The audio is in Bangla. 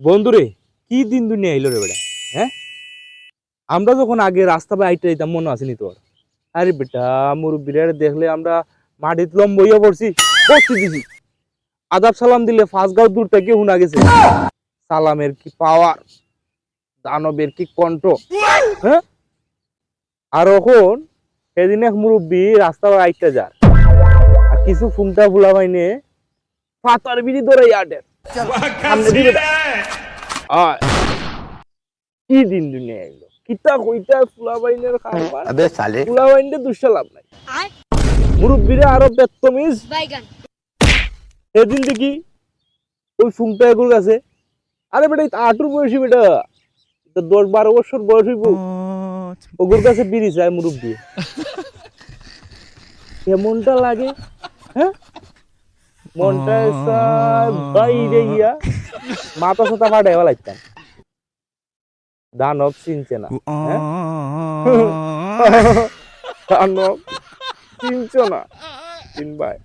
বন্ধুরে কি দিন দুনিয়া এলো রে বেটা হ্যাঁ? আমরা যখন আগে রাস্তা পায়ে আইতে যেতাম মনে আসেনি তোর? আরে বেটা মুরব্বীরা দেখলে আমরা মাটিত লম্ব হইয়া পড়ছি বসতে দিছি আদাব সালাম দিলে ফাঁস গাও দূর থেকে হুনা গেছে। সালামের কি পাওয়ার দানবের কি কণ্ঠ? হ্যাঁ? আর এখন সেদিন এক মুরব্বী রাস্তা পায়ে আইতে যার। আর কিছু ফুমটা ফুলা পাইনে পাতার বিড়ি ধরে আটের সামনে দিকে হয় কি দিন দুনিয়া এগুলো কিতা কইতা ফুলাবাইনের খাবার আবে সালে নাই। আরও এদিন দেখি ওই ফুংটা কাছে আরে বেটা আটুর বয়সী বেটা। দশ বারো বছর বয়স হইব। ওগুর কাছে বিড়ি যায় এমনটা লাগে হ্যাঁ? মনটা বাইরে গিয়া মাথা সাথা ফাটাই লাগতাম দানব চিনছে না হ্যাঁ? দানব চিনছে না। চিনবাই